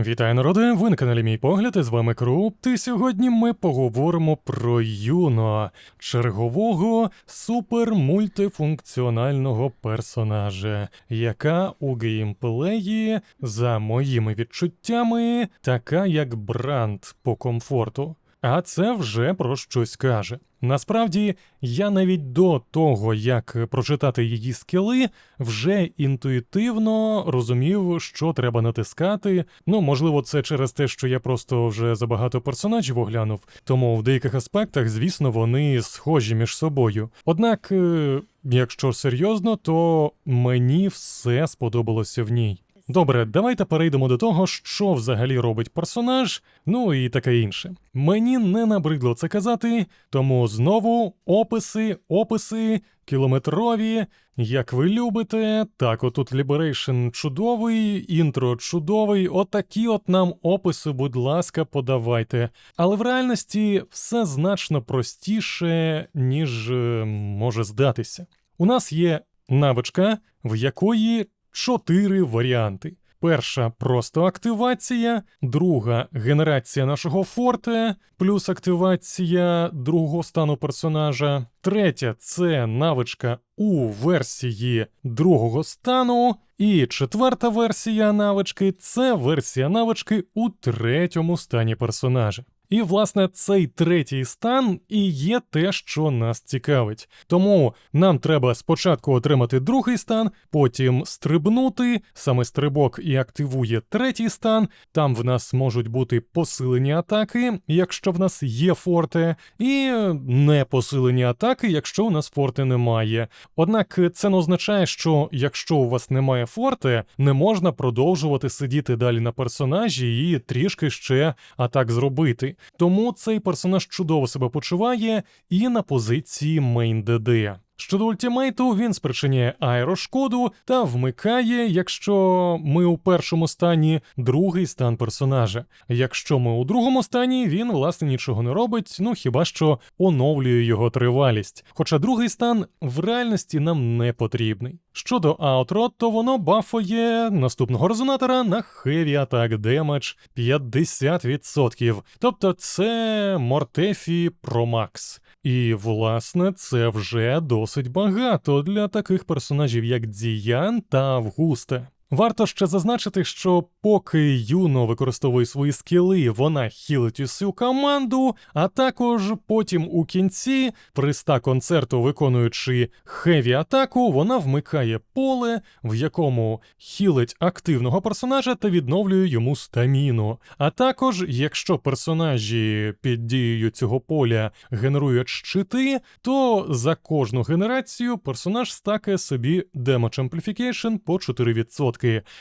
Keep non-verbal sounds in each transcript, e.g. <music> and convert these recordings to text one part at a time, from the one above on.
Вітаю народи, ви на каналі Мій Погляд, і з вами Круп. І сьогодні ми поговоримо про Юно, чергового супермультифункціонального персонажа, яка у геймплеї, за моїми відчуттями, така як бранд по комфорту. А це вже про щось каже. Насправді, я навіть до того, як прочитати її скіли, вже інтуїтивно розумів, що треба натискати. Ну, можливо, це через те, що я просто вже забагато персонажів оглянув, тому в деяких аспектах, звісно, вони схожі між собою. Однак, е, якщо серйозно, то мені все сподобалося в ній. Добре, давайте перейдемо до того, що взагалі робить персонаж, ну і таке інше. Мені не набридло це казати, тому знову описи, описи, кілометрові. Як ви любите, так отут Liberation чудовий, інтро чудовий, отакі от нам описи, будь ласка, подавайте. Але в реальності все значно простіше, ніж е, може здатися. У нас є навичка, в якої чотири варіанти. Перша просто активація, друга генерація нашого форте, плюс активація другого стану персонажа. Третя це навичка у версії другого стану. І четверта версія навички це версія навички у третьому стані персонажа. І, власне, цей третій стан і є те, що нас цікавить. Тому нам треба спочатку отримати другий стан, потім стрибнути, саме стрибок і активує третій стан. Там в нас можуть бути посилені атаки, якщо в нас є форте, і не посилені атаки, якщо у нас форте немає. Однак це не означає, що якщо у вас немає форте, не можна продовжувати сидіти далі на персонажі і трішки ще атак зробити. Тому цей персонаж чудово себе почуває і на позиції мейн ДД. Щодо ультимейту, він спричиняє аерошкоду та вмикає, якщо ми у першому стані, другий стан персонажа. Якщо ми у другому стані, він власне нічого не робить, ну хіба що оновлює його тривалість. Хоча другий стан в реальності нам не потрібний. Щодо аутро, то воно бафує наступного резонатора на Heavy Attack Damage 50%. Тобто це Мортефі Pro Max. І, власне, це вже досить багато для таких персонажів, як Діян та Августа. Варто ще зазначити, що поки Юно використовує свої скіли, вона хілить усю команду, а також потім у кінці, при ста концерту, виконуючи хеві атаку, вона вмикає поле, в якому хілить активного персонажа та відновлює йому стаміну. А також, якщо персонажі під дією цього поля генерують щити, то за кожну генерацію персонаж стакає собі Damage Amplification по 4%.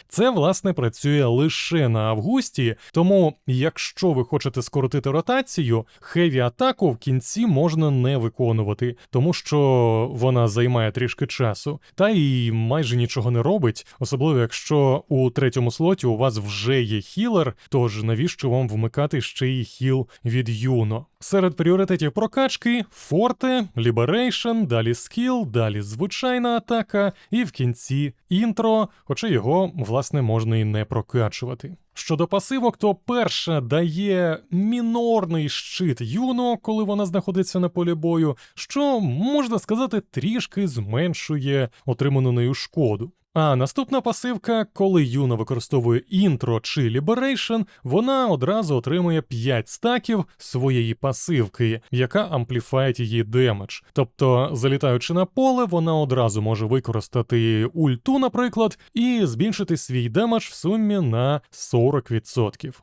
Це, власне, працює лише на августі, тому якщо ви хочете скоротити ротацію, хеві атаку в кінці можна не виконувати, тому що вона займає трішки часу, та й майже нічого не робить, особливо якщо у третьому слоті у вас вже є хілер, тож навіщо вам вмикати ще й хіл від Юно? Серед пріоритетів прокачки форте, ліберейшн, далі скіл, далі звичайна атака, і в кінці інтро, хоча його, власне, можна і не прокачувати. Щодо пасивок, то перша дає мінорний щит Юно, коли вона знаходиться на полі бою, що можна сказати трішки зменшує отриману нею шкоду. А наступна пасивка, коли Юна використовує інтро чи Liberation, вона одразу отримує 5 стаків своєї пасивки, яка ампліфає її демедж. Тобто, залітаючи на поле, вона одразу може використати ульту, наприклад, і збільшити свій демедж в сумі на 40%.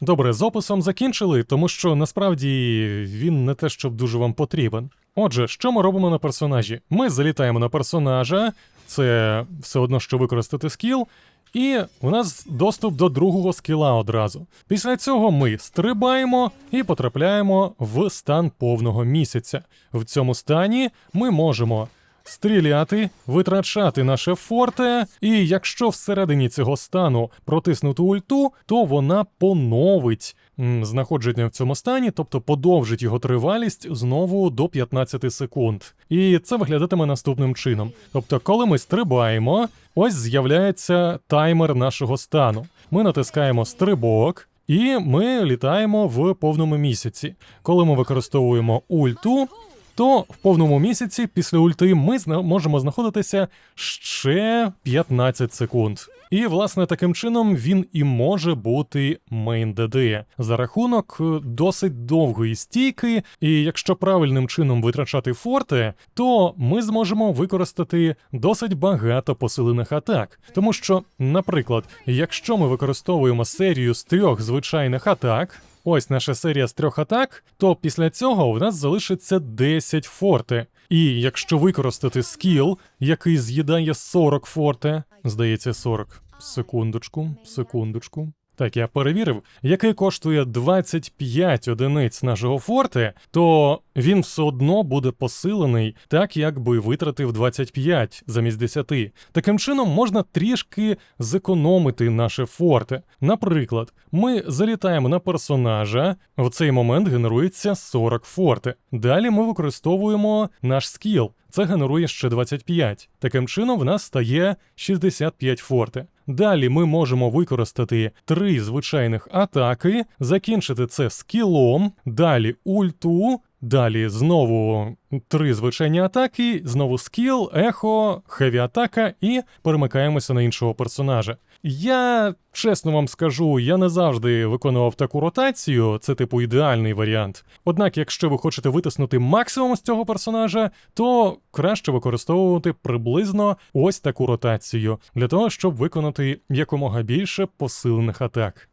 Добре, з описом закінчили, тому що насправді він не те, щоб дуже вам потрібен. Отже, що ми робимо на персонажі? Ми залітаємо на персонажа, це все одно, що використати скіл, і у нас доступ до другого скіла одразу. Після цього ми стрибаємо і потрапляємо в стан повного місяця. В цьому стані ми можемо стріляти, витрачати наше форте, і якщо всередині цього стану протиснути ульту, то вона поновить м, знаходження в цьому стані, тобто подовжить його тривалість знову до 15 секунд. І це виглядатиме наступним чином. Тобто, коли ми стрибаємо, ось з'являється таймер нашого стану. Ми натискаємо стрибок. І ми літаємо в повному місяці. Коли ми використовуємо ульту, то в повному місяці після ульти ми можемо знаходитися ще 15 секунд. І, власне, таким чином він і може бути мейн ДД за рахунок е, досить довгої стійки. І якщо правильним чином витрачати форти, то ми зможемо використати досить багато посилених атак. Тому що, наприклад, якщо ми використовуємо серію з трьох звичайних атак. Ось наша серія з трьох атак, то після цього в нас залишиться 10 форти. І якщо використати скіл, який з'їдає 40 форте, здається, 40. Секундочку, секундочку. Так, я перевірив, який коштує 25 одиниць нашого форте, то він все одно буде посилений, так якби витратив 25 замість 10. Таким чином можна трішки зекономити наше форте. Наприклад, ми залітаємо на персонажа, в цей момент генерується 40 форте. Далі ми використовуємо наш скіл. Це генерує ще 25. Таким чином, в нас стає 65 форте. Далі ми можемо використати три звичайних атаки, закінчити це скілом, далі ульту, далі знову три звичайні атаки, знову скіл, ехо, хеві атака і перемикаємося на іншого персонажа. Я чесно вам скажу, я не завжди виконував таку ротацію, це типу ідеальний варіант. Однак, якщо ви хочете витиснути максимум з цього персонажа, то краще використовувати приблизно ось таку ротацію для того, щоб виконати якомога більше посилених атак.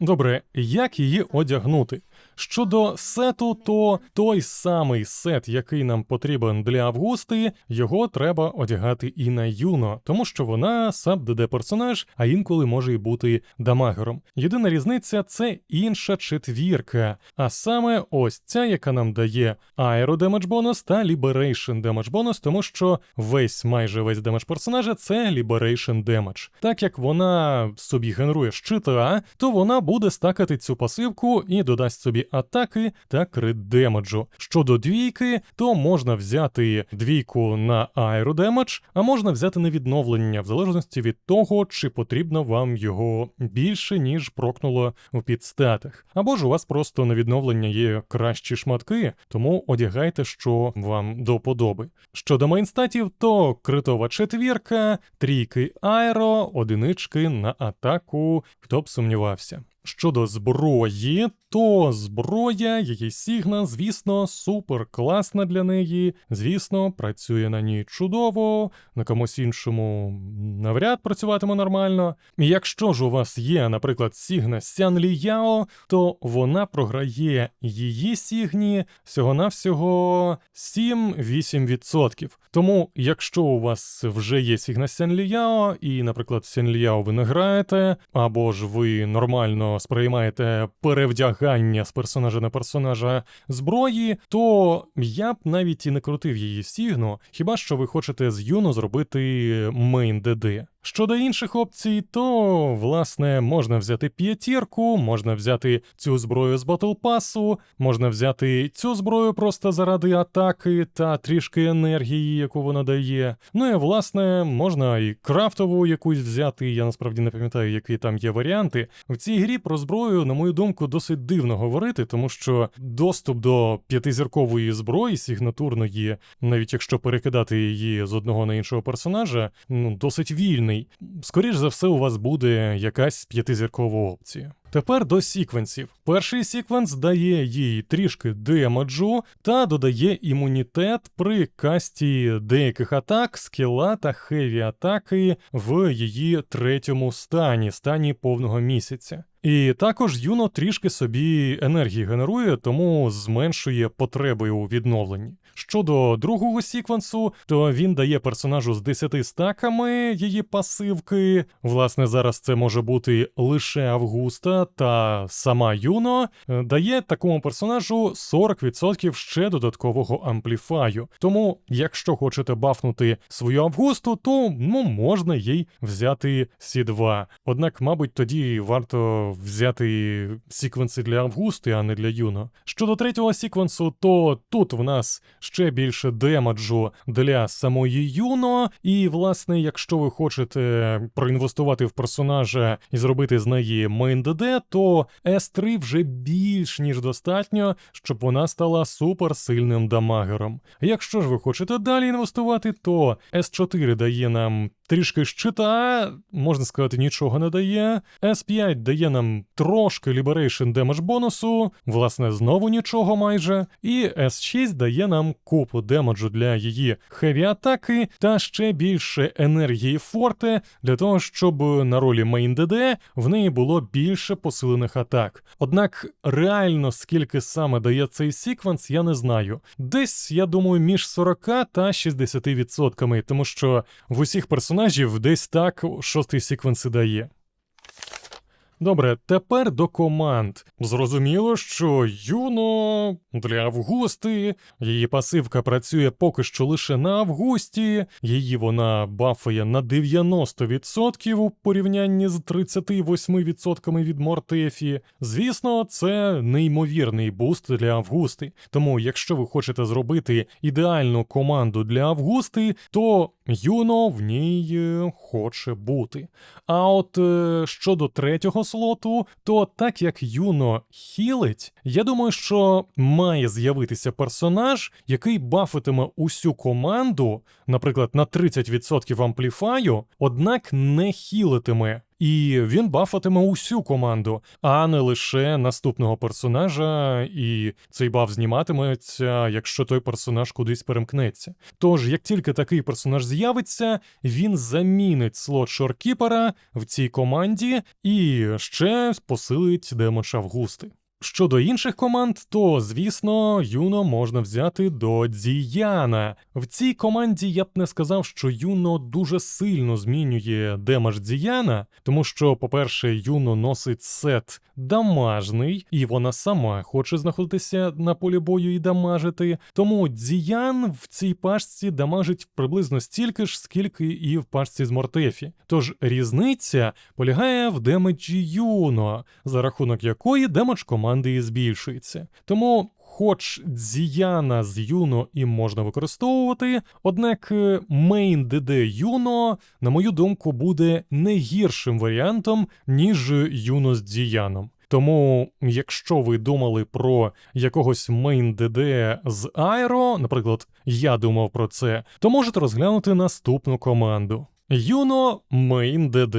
Добре, як її одягнути? Щодо сету, то той самий сет, який нам потрібен для Августи, його треба одягати і на Юно, тому що вона саб ДД персонаж, а інколи може й бути дамагером. Єдина різниця це інша четвірка, а саме ось ця, яка нам дає Damage бонус та Liberation Damage бонус, тому що весь майже весь демедж персонажа це Liberation Damage. Так як вона собі генерує щита, то вона буде стакати цю пасивку і додасть собі атаки та крит демеджу. Щодо двійки, то можна взяти двійку на аеродемедж, а можна взяти на відновлення, в залежності від того, чи потрібно вам його більше, ніж прокнуло в підстатах. Або ж у вас просто на відновлення є кращі шматки, тому одягайте, що вам до подоби. Щодо мейнстатів, то критова четвірка, трійки аеро, одинички на атаку, хто б сумнівався. Щодо зброї, то зброя, її сігна, звісно, супер класна для неї. Звісно, працює на ній чудово, на комусь іншому навряд працюватиме нормально. І якщо ж у вас є, наприклад, сігна Сян Ліяо, то вона програє її сігні всього-навсього 7-8%. Тому, якщо у вас вже є сігна Сян Ліяо, і, наприклад, Сян Ліяо ви не граєте, або ж ви нормально сприймаєте перевдягання з персонажа на персонажа зброї, то я б навіть і не крутив її стігну, хіба що ви хочете з Юно зробити мейн ДД. Щодо інших опцій, то власне можна взяти п'ятірку, можна взяти цю зброю з Pass, можна взяти цю зброю просто заради атаки та трішки енергії, яку вона дає. Ну і власне можна і крафтову якусь взяти. Я насправді не пам'ятаю, які там є варіанти. В цій грі про зброю, на мою думку, досить дивно говорити, тому що доступ до п'ятизіркової зброї сігнатурної, навіть якщо перекидати її з одного на іншого персонажа, ну досить вільний. Скоріш за все, у вас буде якась п'ятизіркова опція. Тепер до сіквенсів. Перший сіквенс дає їй трішки демеджу та додає імунітет при касті деяких атак, скіла та хеві атаки в її третьому стані, стані повного місяця. І також Юно трішки собі енергії генерує, тому зменшує потреби у відновленні. Щодо другого сіквенсу, то він дає персонажу з 10 стаками її пасивки. Власне, зараз це може бути лише Августа Та сама Юно е, дає такому персонажу 40% ще додаткового ампліфаю. Тому, якщо хочете бафнути свою Августу, то ну можна їй взяти Сі2. Однак, мабуть, тоді варто взяти сіквенси для Августи, а не для Юно. Щодо третього сіквенсу, то тут в нас ще більше демеджу для самої Юно. І, власне, якщо ви хочете проінвестувати в персонажа і зробити з неї мейн ДД, то S3 вже більш ніж достатньо, щоб вона стала суперсильним дамагером. Якщо ж ви хочете далі інвестувати, то S4 дає нам трішки щита, можна сказати, нічого не дає. S5 дає нам трошки Liberation демедж бонусу, власне, знову нічого майже. І S6 дає нам купу демеджу для її хеві атаки та ще більше енергії форте для того, щоб на ролі мейн ДД в неї було більше посилених атак. Однак реально скільки саме дає цей секвенс, я не знаю. Десь, я думаю, між 40 та 60%, тому що в усіх персонажів десь так шостий секвенс і дає. Добре, тепер до команд. Зрозуміло, що Юно для Августи, її пасивка працює поки що лише на Августі, її вона бафає на 90% у порівнянні з 38% від Мортефі. Звісно, це неймовірний буст для Августи. Тому, якщо ви хочете зробити ідеальну команду для Августи, то Юно в ній е, хоче бути. А от е, щодо третього слоту, то так як Юно хілить, я думаю, що має з'явитися персонаж, який бафитиме усю команду, наприклад, на 30% ампліфаю, однак не хілитиме. І він бафатиме усю команду, а не лише наступного персонажа, і цей баф зніматиметься, якщо той персонаж кудись перемкнеться. Тож, як тільки такий персонаж з'явиться, він замінить слот шоркіпера в цій команді і ще посилить демоша в Августи. Щодо інших команд, то звісно, Юно можна взяти до Діяна. В цій команді я б не сказав, що Юно дуже сильно змінює демедж Діяна, тому що, по-перше, Юно носить сет дамажний, і вона сама хоче знаходитися на полі бою і дамажити. Тому Діян в цій пашці дамажить приблизно стільки ж, скільки і в пашці з Мортефі. Тож різниця полягає в демеджі Юно, за рахунок якої демедж команди і збільшується. Тому. Хоч Дзіяна з Юно і можна використовувати, однак мейн ДД Юно, на мою думку, буде не гіршим варіантом, ніж Юно з Дзіяном. Тому, якщо ви думали про якогось мейн ДД з Айро, наприклад, я думав про це, то можете розглянути наступну команду. Юно мейн ДД.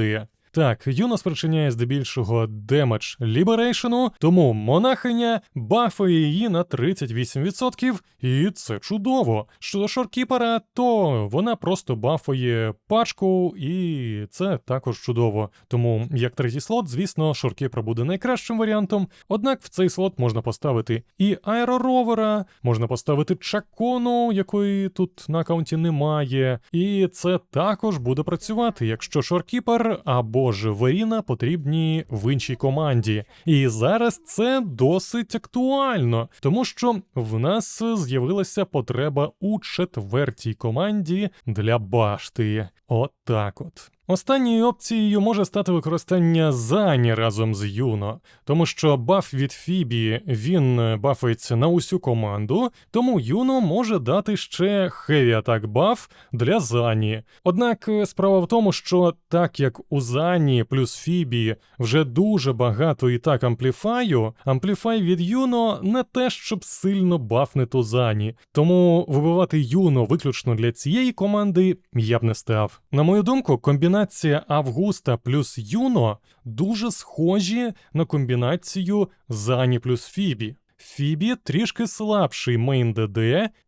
Так, Юно спричиняє здебільшого демедж ліберейшену, тому монахиня бафає її на 38%, і це чудово. Щодо шоркіпера, то вона просто бафає пачку, і це також чудово. Тому, як третій слот, звісно, шоркіпер буде найкращим варіантом. Однак в цей слот можна поставити і аероровера, можна поставити чакону, якої тут на аккаунті немає. І це також буде працювати, якщо шоркіпер або ж Веріна потрібні в іншій команді. І зараз це досить актуально, тому що в нас з'явилася потреба у четвертій команді для башти. От так от. Останньою опцією може стати використання Зані разом з Юно, тому що баф від Фібі він бафається на усю команду, тому Юно може дати ще хеві атак баф для Зані. Однак справа в тому, що так як у Зані плюс Фібі вже дуже багато і так ампліфаю, ампліфай від Юно не те, щоб сильно бафне ту Зані. Тому вибивати Юно виключно для цієї команди я б не став. На мою думку, комбінація комбінація Августа плюс Юно дуже схожі на комбінацію Зані плюс Фібі. Фібі трішки слабший мейн ДД,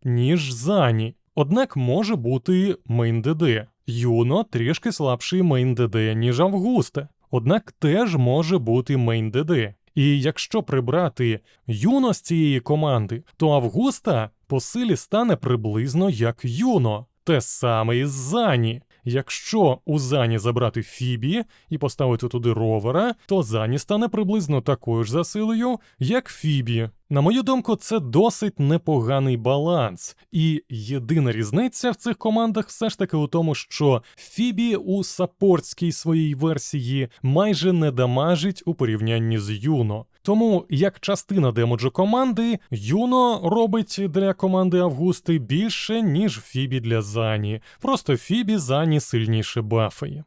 ніж Зані, однак може бути мейн ДД. Юно трішки слабший мейн ДД, ніж Августа, однак теж може бути мейн ДД. І якщо прибрати Юно з цієї команди, то Августа по силі стане приблизно як Юно, те саме із Зані. Якщо у Зані забрати Фібі і поставити туди ровера, то Зані стане приблизно такою ж за силою, як Фібі. На мою думку, це досить непоганий баланс. І єдина різниця в цих командах все ж таки у тому, що Фібі у саппортській своїй версії майже не дамажить у порівнянні з Юно. Тому як частина демоджу команди, Юно робить для команди Августи більше, ніж Фібі для Зані. Просто Фібі Зані сильніше бафає.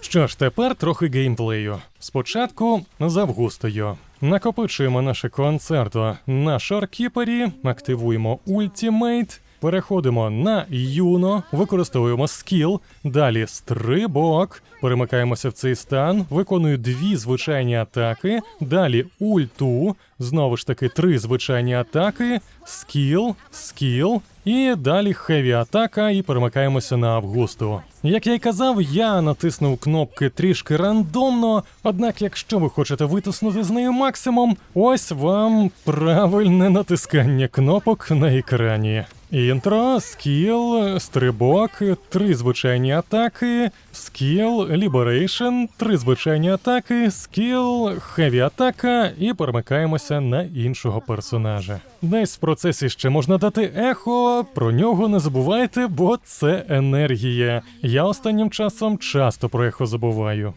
Що ж, тепер трохи геймплею. Спочатку з Августою. Накопичуємо наше концерто на шаркіпері, активуємо ультімейт, переходимо на Юно, використовуємо скіл, далі стрибок, перемикаємося в цей стан, виконую дві звичайні атаки, далі ульту, знову ж таки три звичайні атаки, скіл, скіл, і далі хеві атака, і перемикаємося на Августу. Як я й казав, я натиснув кнопки трішки рандомно, однак, якщо ви хочете витиснути з нею максимум, ось вам правильне натискання кнопок на екрані. Інтро, скіл, стрибок, три звичайні атаки, скіл, ліберейшн, три звичайні атаки, скіл, хеві атака, і перемикаємося на іншого персонажа. Десь в процесі ще можна дати ехо, про нього не забувайте, бо це енергія. Я останнім часом часто про ехо забуваю.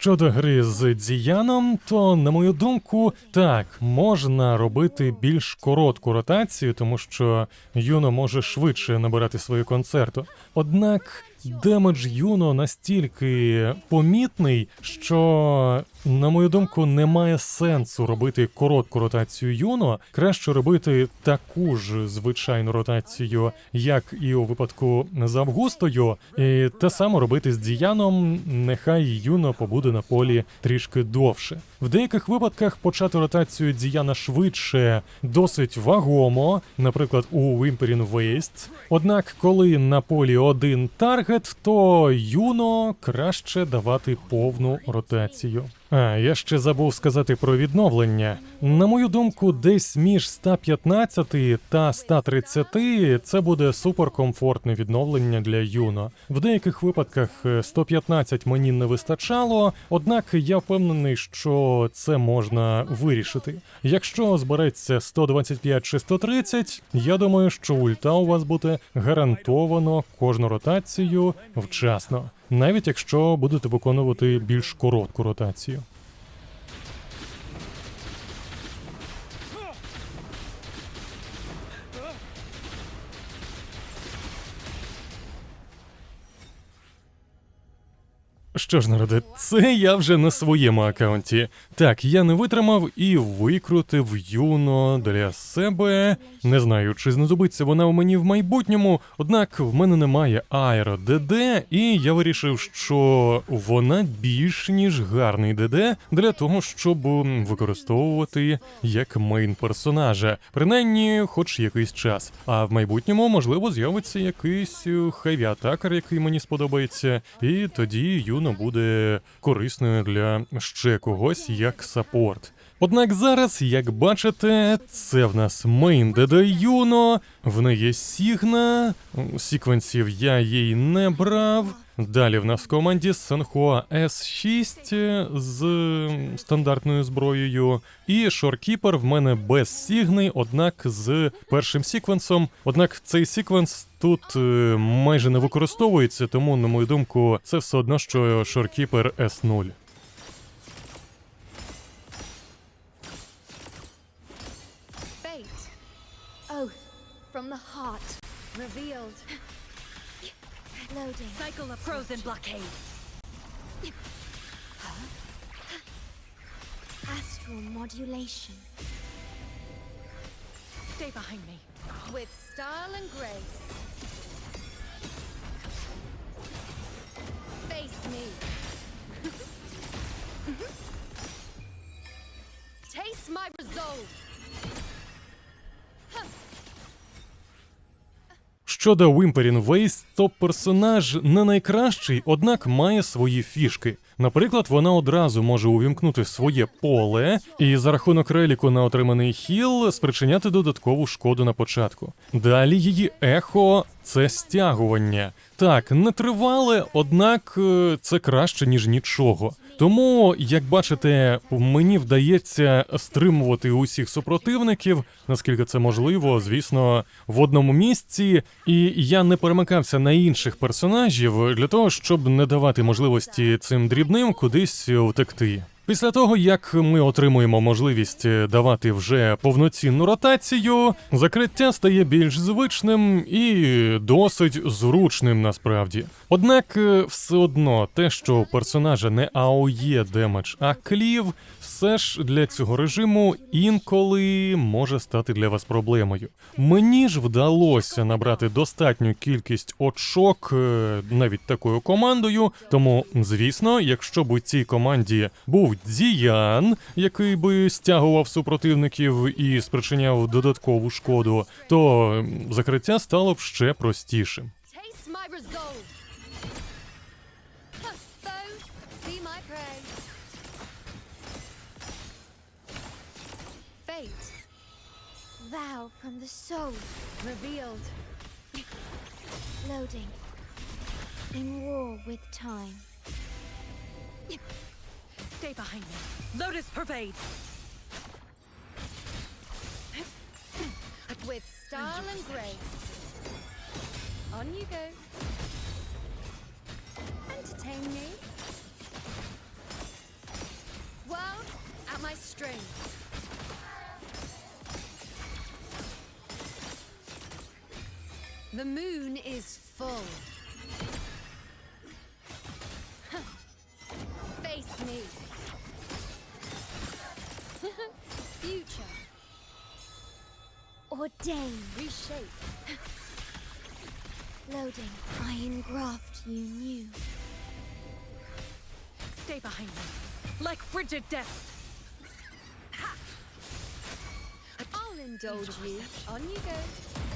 Щодо гри з Діяном, то на мою думку, так можна робити більш коротку ротацію, тому що Юно може швидше набирати свою концерту. Однак демедж Юно настільки помітний, що, на мою думку, немає сенсу робити коротку ротацію Юно. Краще робити таку ж звичайну ротацію, як і у випадку з Августою, і те саме робити з Діяном. Нехай Юно побуде на полі трішки довше. В деяких випадках почати ротацію Діяна швидше досить вагомо, наприклад, у Whimpering Waste. Однак, коли на полі один таргет, то Юно краще давати повну ротацію. А, я ще забув сказати про відновлення. На мою думку, десь між 115 та 130 це буде суперкомфортне відновлення для Юно. В деяких випадках е, 115 мені не вистачало, однак я впевнений, що це можна вирішити. Якщо збереться 125 чи 130, я думаю, що ульта у вас буде гарантовано кожну ротацію вчасно, навіть якщо будете виконувати більш коротку ротацію. Що ж, народи, це я вже на своєму аккаунті. Так, я не витримав і викрутив юно для себе. Не знаю, чи знадобиться вона у мені в майбутньому, однак в мене немає аеро ДД, і я вирішив, що вона більш ніж гарний ДД для того, щоб використовувати як мейн персонажа, принаймні, хоч якийсь час. А в майбутньому, можливо, з'явиться якийсь хеві атакер, який мені сподобається, і тоді Юно буде корисною для ще когось як саппорт. Однак зараз, як бачите, це в нас мейн Деде Юно, в неї Сігна, секвенсів я їй не брав. Далі в нас в команді Санхуа С6 з стандартною зброєю. І Шоркіпер в мене без Сігни, однак з першим секвенсом. Однак цей секвенс тут е, майже не використовується, тому, на мою думку, це все одно, що Шоркіпер С0. Fate. Oath from the heart. Revealed. Loading. Cycle of frozen blockade. Astral modulation. Stay behind me. With style and grace. Face me. <laughs> Taste my resolve. Щодо Whimpering Waste, то персонаж не найкращий, однак має свої фішки. Наприклад, вона одразу може увімкнути своє поле і за рахунок реліку на отриманий хіл спричиняти додаткову шкоду на початку. Далі її ехо це стягування. Так, не тривале, однак е, це краще ніж нічого. Тому, як бачите, мені вдається стримувати усіх супротивників, наскільки це можливо, звісно, в одному місці, і я не перемикався на інших персонажів для того, щоб не давати можливості цим дрібним кудись втекти. Після того, як ми отримуємо можливість давати вже повноцінну ротацію, закриття стає більш звичним і досить зручним насправді. Однак, е, все одно те, що у персонажа не АОЄ демедж, а клів, все ж для цього режиму інколи може стати для вас проблемою. Мені ж вдалося набрати достатню кількість очок е, навіть такою командою. Тому, звісно, якщо б у цій команді був Діян, який би стягував супротивників і спричиняв додаткову шкоду, то закриття стало б ще простішим. Vow from the soul. Revealed. Loading. In war with time. Stay behind me. Lotus pervade. With style and grace. On you go. Entertain me. World at my string. The moon is full. Face me. <laughs> Future. Ordain. Reshape. <laughs> Loading. I engraft you new. Stay behind me. Like frigid depths. I'll indulge you. On you go.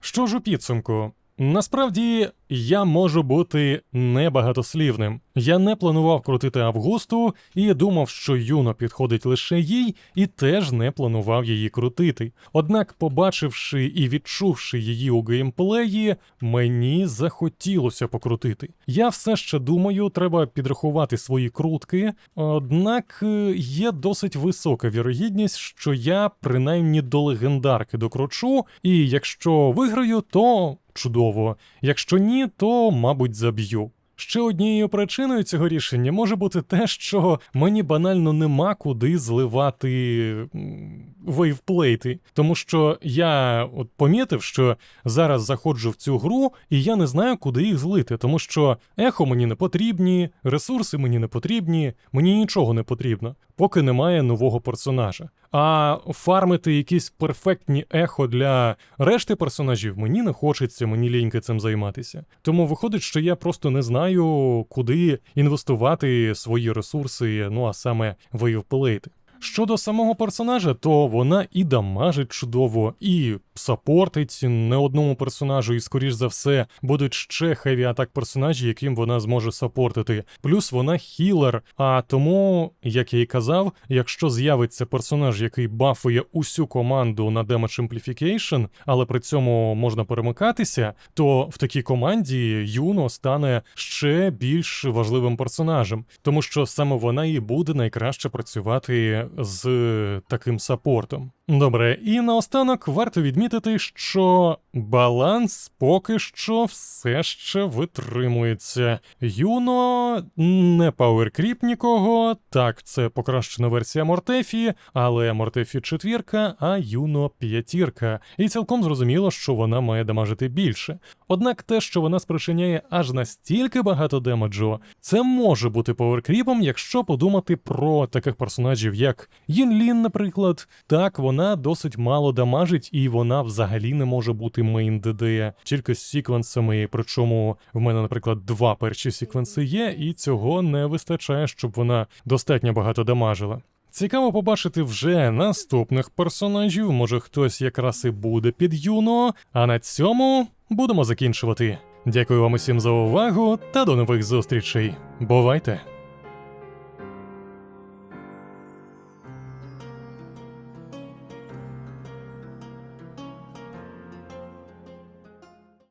Що ж у підсумку? Насправді я можу бути небагатослівним. Я не планував крутити Августу і думав, що юно підходить лише їй, і теж не планував її крутити. Однак, побачивши і відчувши її у геймплеї, мені захотілося покрутити. Я все ще думаю, треба підрахувати свої крутки, однак е, є досить висока вірогідність, що я принаймні до легендарки докручу, і якщо виграю, то чудово. Якщо ні, то мабуть заб'ю. Ще однією причиною цього рішення може бути те, що мені банально нема куди зливати вейвплейти. Тому що я от помітив, що зараз заходжу в цю гру, і я не знаю, куди їх злити, тому що ехо мені не потрібні, ресурси мені не потрібні, мені нічого не потрібно, поки немає нового персонажа. А фармити якісь перфектні ехо для решти персонажів мені не хочеться, мені ліньки цим займатися. Тому виходить, що я просто не знаю, куди інвестувати свої ресурси, ну а саме вейвплейти. Щодо самого персонажа, то вона і дамажить чудово, і сапортить не одному персонажу, і скоріш за все будуть ще хеві атак персонажі, яким вона зможе сапортити. Плюс вона хілер. А тому, як я і казав, якщо з'явиться персонаж, який бафує усю команду на Damage Amplification, але при цьому можна перемикатися, то в такій команді Юно стане ще більш важливим персонажем, тому що саме вона і буде найкраще працювати з таким саппортом. Добре, і наостанок варто відмітити, що баланс поки що все ще витримується. Юно не пауеркріп нікого. Так, це покращена версія Мортефі, але Мортефі четвірка, а Юно п'ятірка. І цілком зрозуміло, що вона має дамажити більше. Однак те, що вона спричиняє аж настільки багато демеджу, це може бути пауеркріпом, якщо подумати про таких персонажів, як Єнлін, наприклад. Так, вона досить мало дамажить, і вона взагалі не може бути мейн ДД, тільки з секвенсами. Причому в мене, наприклад, два перші секвенси є, і цього не вистачає, щоб вона достатньо багато дамажила. Цікаво побачити вже наступних персонажів, може хтось якраз і буде під юно. А на цьому будемо закінчувати. Дякую вам усім за увагу та до нових зустрічей. Бувайте!